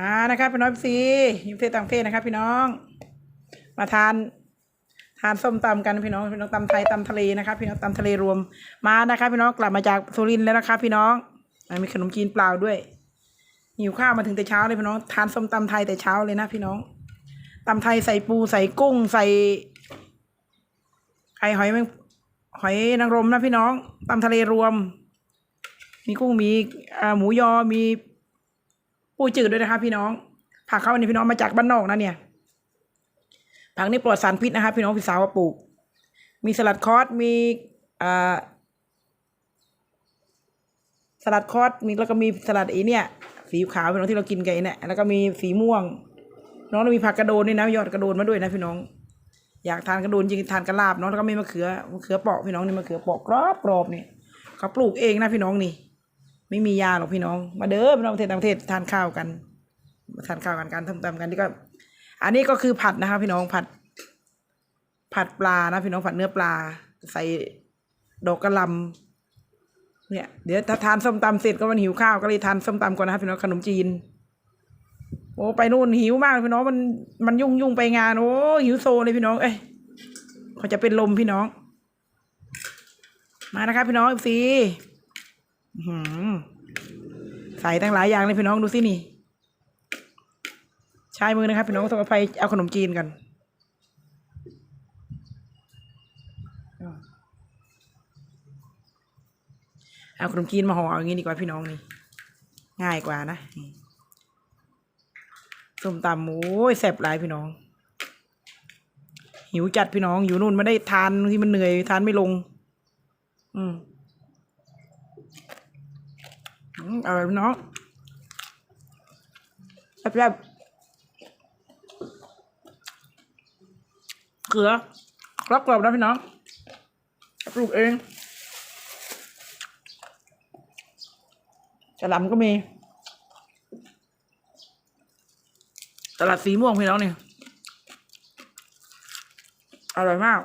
อ่านะครับพี่น้องซียิมเพศต่างเพศนะครับ พี่น้อง มาทานทานส้มตำกันพี่น้องพี่น้องตำไทยตำทะเลนะครับ พี่น้องตำทะเลรวมมานะครับ พี่น้องกลับมาจากสุรินทร์แล้วนะครับ พี่น้องมีขนมจีนเปล่าด้วยหิวข้าวมาถึงแต่เช้าเลยพี่น้องทานส้มตำไทยแต่เช้าเลยนะพี่น้องตำไทยใส่ปูใส่กุ้งใส่ไข่หอยแมงหอยนางรมนะพี่น้องตำทะเลรวม มีกุ้งมีหมูยอมี จืดด้วยนะคะ พี่น้องผักเขาอันนี้พี่น้องมาจากบ้านนอกนะเนี่ย ผักนี่ปลอดสารพิษนะครับพี่น้องพี่สาวว่าปลูก มีสลัดคอสมีอ่าสลัดคอสมีแล้วก็มีสลัดอีเนี่ยสีขาวพี่น้องที่เรากินกันเนี่ยแล้วก็มีสีม่วง น้องมีผักกระโดนด้วยนะยอดกระโดนมาด้วยนะพี่น้อง อยากทานกระโดนจริงทานกระลาบเนาะแล้วก็มีมะเขือมะเขือเปาะพี่น้องนี่มะเขือเปาะกรอบกรอบนี่เขาปลูกเองนะพี่น้องนี่ ไม่มียาหรอกพี่น้อง มาเด้อพี่น้องประเทศต่างประเทศทานข้าวกันมาทานข้าวกันการทำตำกันนี่ก็ อันนี้ก็คือผัดนะคะ พี่น้องผัด ผัดปลานะพี่น้องผัดเนื้อปลา ใส่ดอกกระหลำเนี่ย เดี๋ยวถ้าทานส้มตำเสร็จก็มันหิวข้าวก็เลยทานส้มตำก่อนนะครับพี่น้องขนมจีน โอ้ไปนู่นหิวมากพี่น้องมันมันยุ่งยุ่งไปงานโอ้หิวโซเลยพี่น้อง เอ้ยเขาจะเป็นลมพี่น้อง มานะครับพี่น้องซีหืม ใส่ตั้งหลายอย่างเลยพี่น้องดูสินี่ใช้มือนะครับพี่น้องต้องไปเอาขนมจีนกันเอาขนมจีนมาห่ออย่างนี้ดีกว่าพี่น้องนี่ง่ายกว่านะส้มตำโอ้ยแซ่บหลายพี่น้อง หิวจัดพี่น้องอยู่นู่นไม่ได้ทานที่มันเหนื่อยทานไม่ลง อืม อร่อยพี่น้องแซ่บๆเกลือรอบกรอบนะพี่น้องปลูกเองกระหลำก็มี ตลาดสีม่วงพี่น้องนี่ อร่อยมาก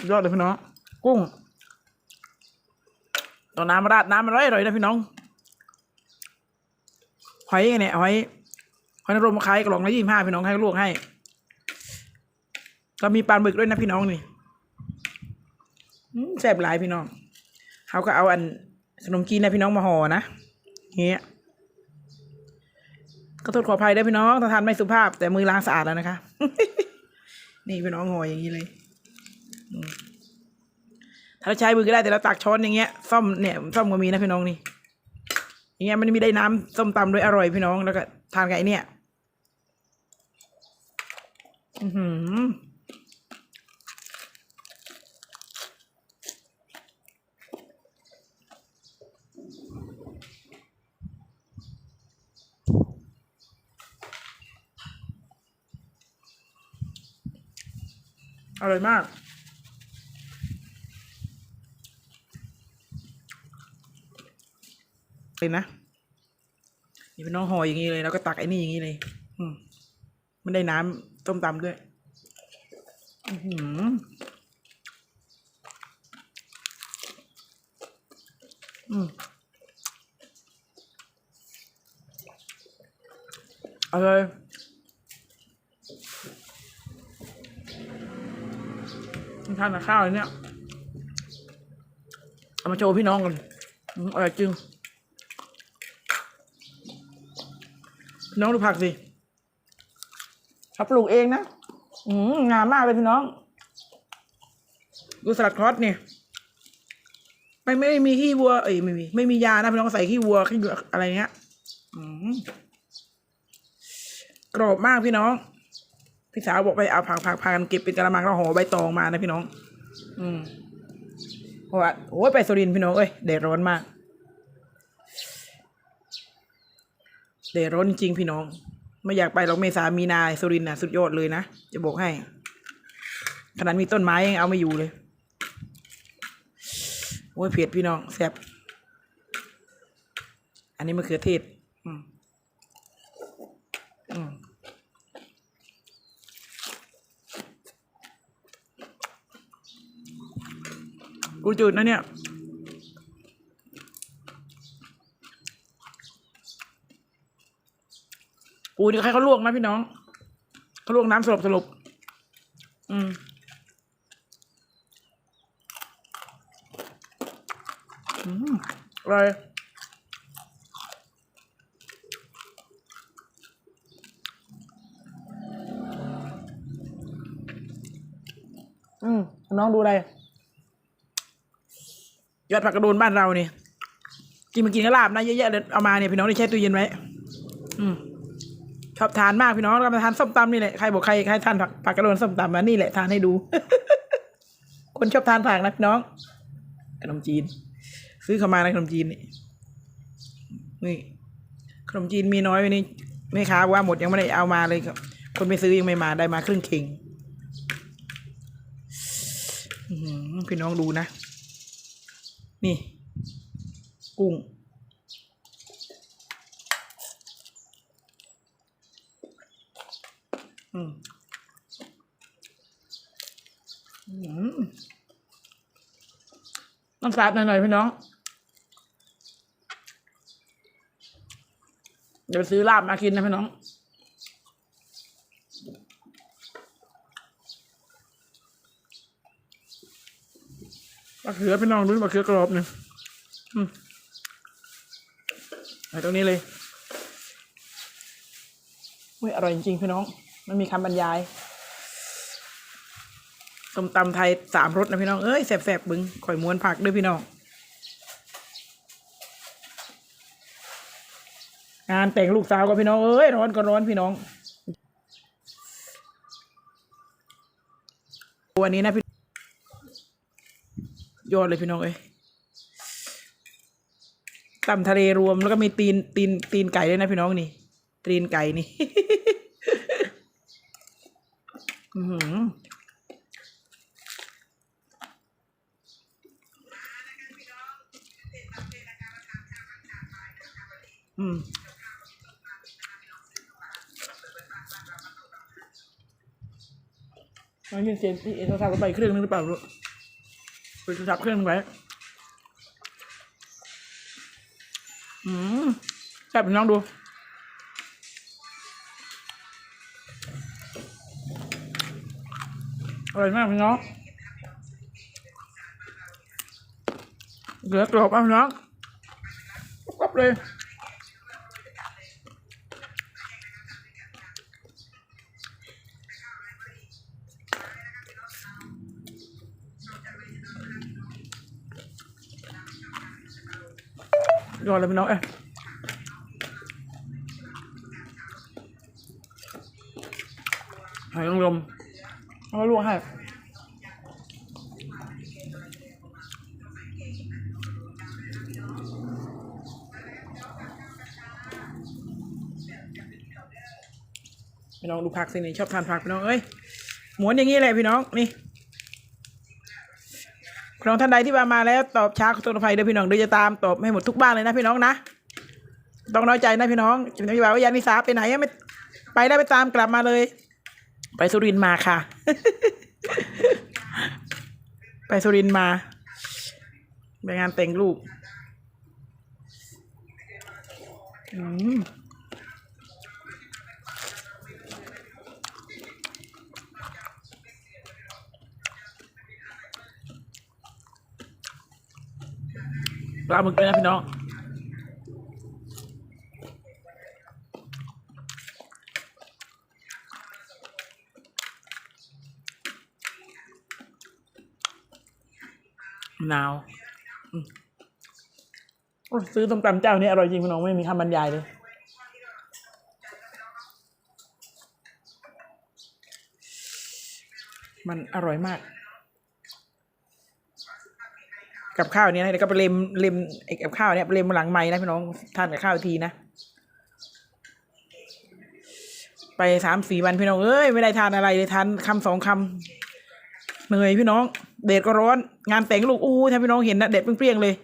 สุดยอดเลยพี่น้อง กุ้งตอนน้ำราดน้ำมันอร่อยอร่อยนะพี่น้อง หอยเนี่ยหอยหอยนางรมขายกล่องละยี่สิบห้าพี่น้องให้ลวกให้ก็มีปลาหมึกด้วยนะพี่น้องนี่แซ่บหลายพี่น้องเขาก็เอาอันขนมจีนนะพี่น้องมาห่อนะเงี้ยก็โทษขออภัยด้วยพี่น้องถ้าทานไม่สุภาพ แต่มือล้างสะอาดแล้วนะคะ นี่พี่น้องห่ออย่างนี้เลย ถ้าเราใช้มือก็ได้แต่เราตักช้อนอย่างเงี้ยซ่อมเนี่ยซ่อมก็มีนะพี่น้องนี่อย่างเงี้ยมันมีได้น้ำส้มตำด้วยอร่อยพี่น้องแล้วก็ทานกับไอเนี่ยอือหืออร่อยมาก เลยนะนี่เป็นน้องห่ออย่างนี้เลยแล้วก็ตักไอ้นี่อย่างนี้เลย อืมมันได้น้ำต้มตำด้วย อือหืออืมอาเลยทานกับข้าวเลยเนี่ย เอามาโชว์พี่น้องกันอร่อยจริง น้องดูผักสิเขาปลูกเองนะอืมงามมากเลยพี่น้อง ดูสลัดครอสเนี่ยไม่ไม่มีขี้วัว เอ้ยไม่มีไม่มียานะพี่น้องใส่ขี้วัวขี้วัวอะไรเงี้ยอืมกรอบมากพี่น้อง พี่สาวบอกไปเอาผักผักพากันเก็บเป็นกระมังแล้วห่อใบตองมานะพี่น้อง อืมเพราะว่าโอ้ยไปสุรินทร์พี่น้องเอ้ยแดดร้อนมาก เดดร้อนจริงพี่น้อง ไม่อยากไปหรอกเมษามีนาสุรินทร์น่ะสุดยอดเลยนะ จะบอกให้ ขนาดมีต้นไม้ยังเอาไม่อยู่เลย โอ้ยเผ็ดพี่น้องแซ่บอันนี้มะเขือเทศ อืมอืมกูจืดนะเนี่ย ปูนี่ใครเขาลวกนะพี่น้องเขาลวกน้ำสลบสลบอืมอืมอร่อยอืมน้องดูอะไรยอดผักกระโดนบ้านเราเนี่ยกินมากินกระลาบนะเยอะแยะเลยเอามาเนี่ยพี่น้องได้แช่ตู้เย็นไว้ อืม อบทานมากพี่น้องเรามาทานส้มตำนี่แหละใครบอกใครใครทานผักผักกระโดนส้มตำมานี่แหละทานให้ดู คนชอบทานผักนะพี่น้องขนมจีน ซื้อเข้ามานะขนมจีนนี่นี่ขนมจีนมีน้อยวันนี้แม่ค้าว่าหมดยังไม่ได้เอามาเลยครับ คนไปซื้อยังไม่มาได้มาครึ่งเข่งพี่น้องดูนะ นี่ กุ้ง อืมอืมน้ำสาดหน่อยๆพี่น้อง เดี๋ยวไปซื้อลาบมากินนะพี่น้องมะเขือพี่น้องดูมะเขือกรอบหนึ่งอืมไปตรงนี้เลยอุ้ยอร่อยจริงๆพี่น้อง ไม่มีคำบรรยายส้มตำไทยสามรสนะพี่น้อง เอ้ยแสบๆบึงข่อยม้วนผักด้วยพี่น้อง งานแต่งลูกสาวก็พี่น้อง เอ้ย ร้อนก็ร้อนพี่น้องวันนี้นะพี่ยอดเลยพี่น้องเอ้ยตำทะเลรวมแล้วก็มีตีนตีนตีนไก่ด้วยนะพี่น้องนี่ตีนไก่นี่ อือหืออืมมันยินเสียงที่เอโทรศัพท์ก็ไปเครื่องนึงหรือเปล่าลูกไปโทรศัพท์เครื่องนึงไว้อืมแซ่บน้องดู อร่อยมากพี่น้องเหลือกรอบอะพี่น้องกรอบเลยยอดเลยพี่น้องเอ้ยหอยนางรม เอามาลวกให้พี่น้องดูผักสินี่ชอบทานผักพี่น้องเอ้ยหมุนอย่างนี้แหละพี่น้องนี่พี่น้องท่านใดที่มามาแล้วตอบช้าขอโทษอภัยด้อพี่น้องเดี๋ยวจะตามตอบให้หมดทุกบ้านเลยนะพี่น้องนะต้องน้อยใจนะพี่น้องจะไม่บอกว่ายานิสาไปไหนไม่ไปได้ไปตามกลับมาเลย ไปสุรินมาค่ะ ไปสุรินมาไปงานแต่งลูกอืมปลาหมึกด้วยนะพี่น้อง นาวซื้อต้มตำเจ้านี้อร่อยจริงพี่น้องไม่มีคำบรรยายเลยมันอร่อยมาก กับข้าวเนี้ยนะเดี๋ยวก็ไปเลมเลมไอ้กับข้าวเนี้ยไปเลมหลังไม้นะพี่น้องทานกับข้าวทีนะ ไปสามสี่วันพี่น้องเอ้ยไม่ได้ทานอะไรเลยทานคำสองคำ เหนื่อยพี่น้องเดดก็ร้อนงานแต่งลูกอู้ถ้าพี่น้องเห็นนะเดดเปรี้ยงเลย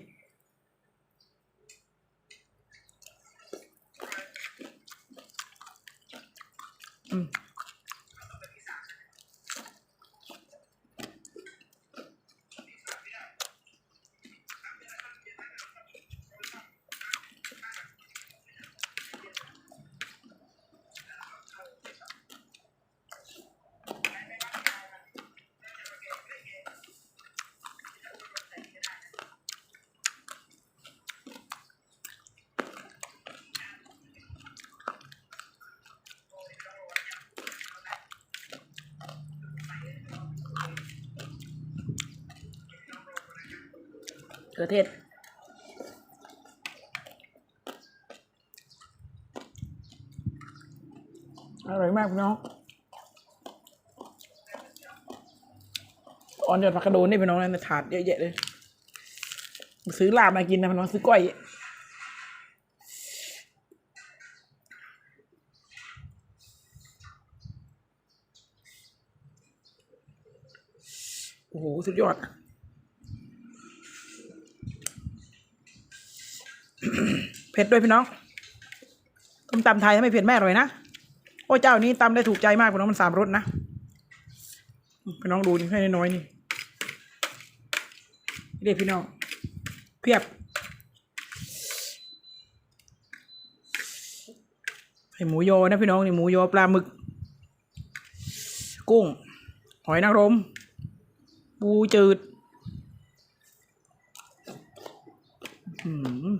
เขือเทศอร่อยมากพี่น้องอ่อนยอดผักกระโดนนี่พี่น้องในถาดเยอะแยะเลย ซื้อลาบมากินนะพี่น้องซื้อก้อยโอ้โห สุดยอด เผ็ดด้วยพี่น้องต้มตำไทยถ้าไม่เผ็ดแม่อร่อยนะ โอ้เจ้านี้ตำได้ถูกใจมากพี่น้องมันสามรสนะพี่น้องดูนี่ให้น้อยนี่เรียกพี่น้องเพียบให้หมูยอนะพี่น้องนี่หมูยอปลาหมึก กุ้ง หอยนางรมปูจืดอืม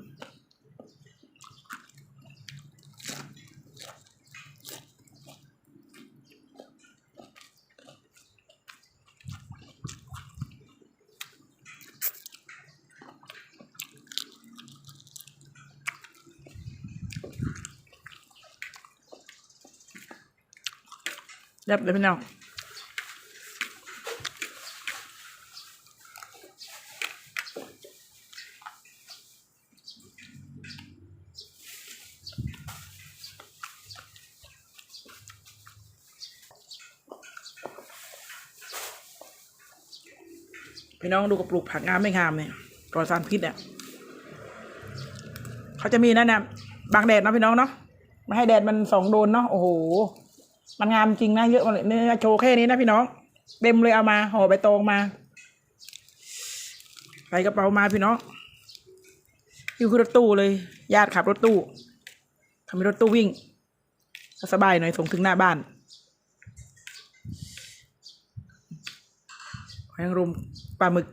เรียบเลยพี่น้องพี่น้องดูกับปลูกผักงามไม่งามเนี่ยปลอดสารพิษเนี่ยเขาจะมีนั่นนะบางแดดนะพี่น้องเนาะไม่ให้แดดมันสองโดนเนาะโอ้โห มันงามจริงนะเยอะมาเลยเนี่ยโชว์แค่นี้นะพี่น้องเต็มเลยเอามาห่อใบตองมาใส่กระเป๋ามาพี่น้องอยู่คือรถตู้เลย ญาติขับรถตู้ทำให้รถตู้วิ่งสบายหน่อยส่งถึงหน้าบ้านหองรมปลาหมึก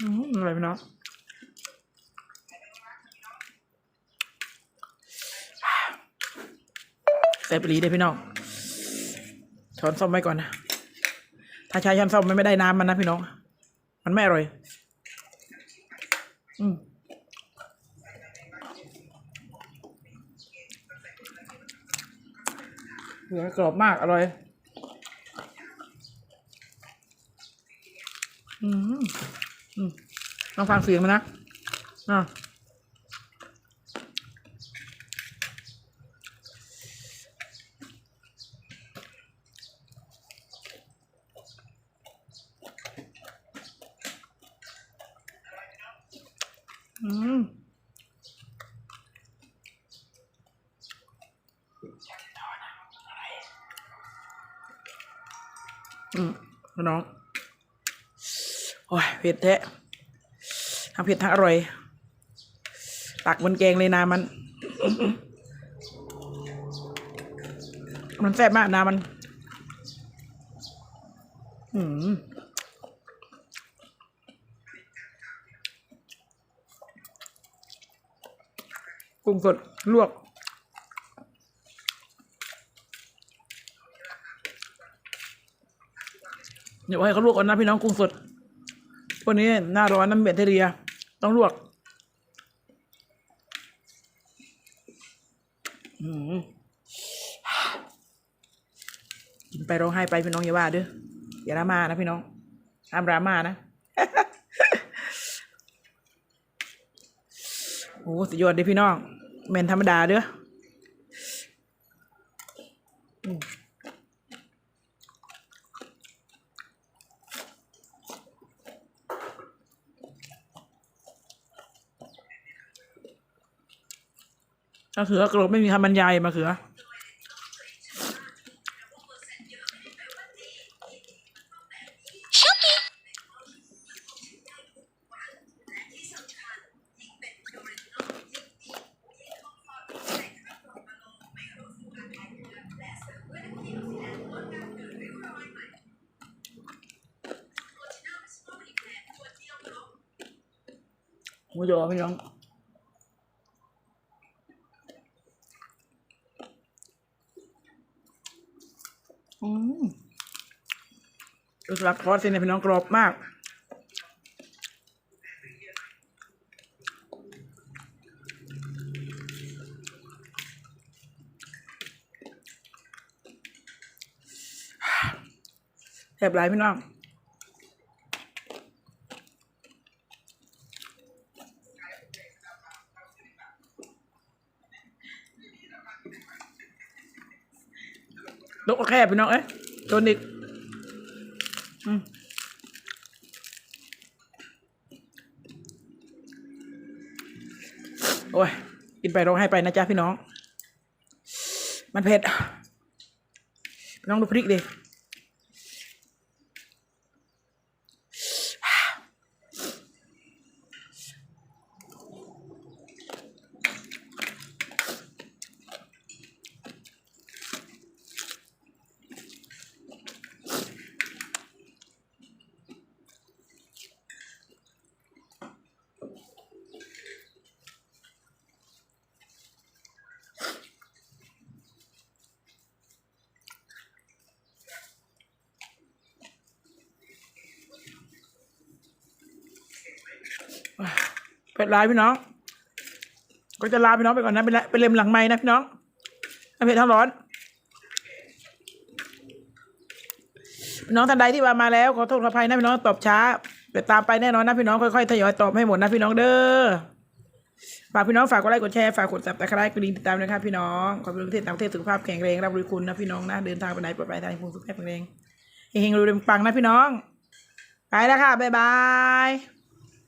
อืมอร่อยพี่น้อง แซ่ บอีหลีเด้พี่น้องช้อนส้อมไว้ก่อนนะถ้าใช้ช้อนส้อมไม่ได้น้ำมันนะพี่น้อง มันไม่อร่อย อืมเหลือกรอบมาก อร่อย อืม อืมลองฟังเสียงมันนะ อะ อืม อืมน้องโอ้ยเผ็ดแท้ทั้งเผ็ดทั้งอร่อย ตักบนแกงเลยนามัน มันแซ่บมากนามัน อืมกุ้งสดลวก เดี๋ยวให้เขาลวกก่อนนะพี่น้องกุ้งสดวันนี้หน้าร้อนน้ำเบ็ดเทเรีย ต้องลวกอืมกินไปร้องไห้ไปพี่น้องอย่าว่าเด้ออย่าดรามานะพี่น้องห้ามดราม่านะโอ้สุดยอดเด้พี่น้องแมนธรรมดาเด้อ มะเขือกรอบไม่มีคำบรรยายมะเขือ我就要อ常 ดูสลัดคอสสิเนี่ยพี่น้องกรอบมากแสบหลายพี่น้องลกแค่พี่น้องเอ้ยโดนอีกอืมโอ้ยกินไปร้องให้ไปนะจ๊ะพี่น้อง มันเผ็ดน้องดูพริกดิ เป็ดลายพี่น้อง ก็จะลาพี่น้องไปก่อนนะไปละไปเล็มหลังไม้นะพี่น้องน้ำเผ็ดทั้งร้อนพี่น้องท่านใดที่ว่ามาแล้วขอโทษขออภัยนะพี่น้องตอบช้าเดี๋ยวตามไปแน่นอนนะพี่น้องค่อยๆทยอยตอบให้หมดนะพี่น้องเด้อฝากพี่น้องฝากกดไลค์กดแชร์ฝากกดซับสไครต์กดดิ่งติดตามนะครับพี่น้องขอบคุณประเทศต่างประเทศสุขภาพแข็งแรงรับรู้คุณนะพี่น้องนะเดินทางไปไหนปลอดภัยทางภูมิสุขภาพแข็งแรงเฮงๆรวยๆปังนะพี่น้องไปแล้วค่ะบ๊ายบาย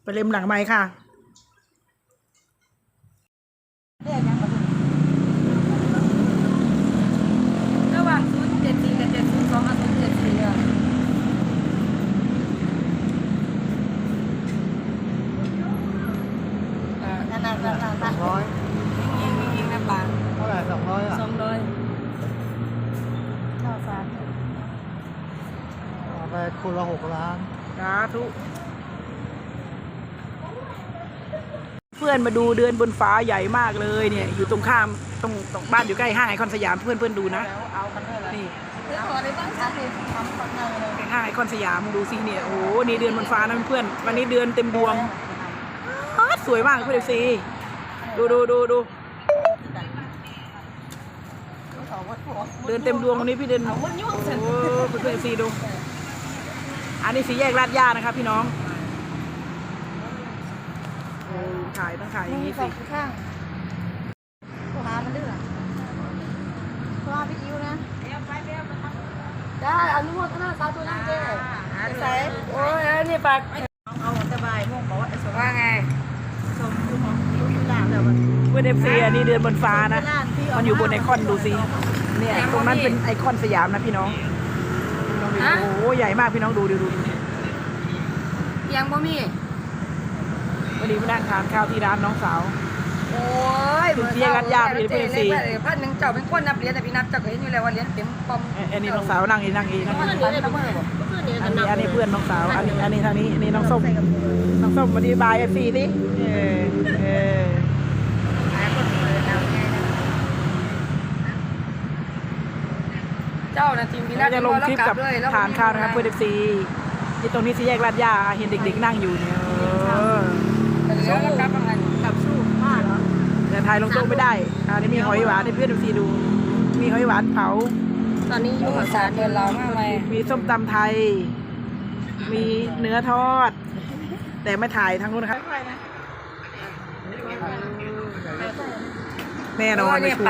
ไปเล็มหลังไม้ค่ะ ระหว่างศูนย์เจ็ดสี่กับเจ็ดศูนย์สองกับศูนย์เจ็ดสี่อะอ่านั่นนั่นนั่นนั่นนั่น ร้อยยิงยิงยิงนะปางเท่าไหร่สองร้อยอะสองร้อยข้าวสารเอาไปคนละหกล้านสาธุเพื่อนมาดูเดือนบนฟ้าใหญ่มากเลยเนี่ย อยู่ตรงข้ามตรงตรงบ้านอยู่ใกล้ห้างไอคอนสยามเพื่อนเพื่อนดูนะแล้วเอากันเลยนี่แล้วขอได้บ้างคะคือทำคนเลยเลยใกล้ห้างไอคอนสยามมึงดูสิเนี่ยโอ้โหนี่เดือนบนฟ้านะเพื่อนวันนี้เดือนเต็มดวงอ๊าดสวยมากเพื่อนซี ดูดูดูดูเดือนเต็มดวงวันนี้พี่เดือนเอาวันยุ่งโอ้เสร็จโหเพื่อนซีดู อันนี้สีแยกลาดย่านะครับพี่น้องโอ้ถ่ายต้องถ่ายอย่างนี้สสิองข้างโทรหามันดื้อโทรหาพี่อิวนะได้อนุโมทนาสาธุนะเจ๊ใส่โอ้ยนี่ปาก อนเอฟซีอันนี้เดือนบนฟ้านะ มันอยู่บนไอคอนดูสิเนี่ยตรงนั้นเป็นไอคอนสยามนะพี่น้องพี่น้องดูโอ้โหใหญ่มากพี่น้องดูดูดูดูยังบ่มีวันนี้มานั่งทานข้าวที่ร้านน้องสาวโอ้ยถึงเสียกันยากเลยเพื่อนสิพันหนึ่งเจ้าเป็นคนนับเหรียญแต่พี่นับเจ้าก็เห็นอยู่แล้วว่าเหรียญเต็มปอมเอ้ยอันนี้น้องสาวนั่งเองนั่งเองนั่งพันเองเดียวได้บ่บ่อันนี้อันนี้เพื่อนน้องสาว อันนี้อันนี้ทางนี้อันนี้น้องส้มน้องส้มมาดีบายเอฟซีสิเออเออ เจ้าน่ะทีมพี่นัเราบจะลงคลิปกับทานข้าวนะครับเพื่อนเอฟซีที่ตรงนี้สี่แยกลาดย่าเห็นเด็กๆนั่งอยู่เนี่ยเออสู้กับกันกับสู้ผ้าเหรอแต่ถ่ายลงโต๊ะไม่ได้อันนี้มีหอยหวานให้เพื่อนเอฟซีดู มีหอยหวานเผา ตอนนี้อยู่กับสารเดินเรามากเลยมีส้มตำไทย มีเนื้อทอด แต่ไม่ถ่ายทางนู้นนะครับแน่นอนไม่ชัวร์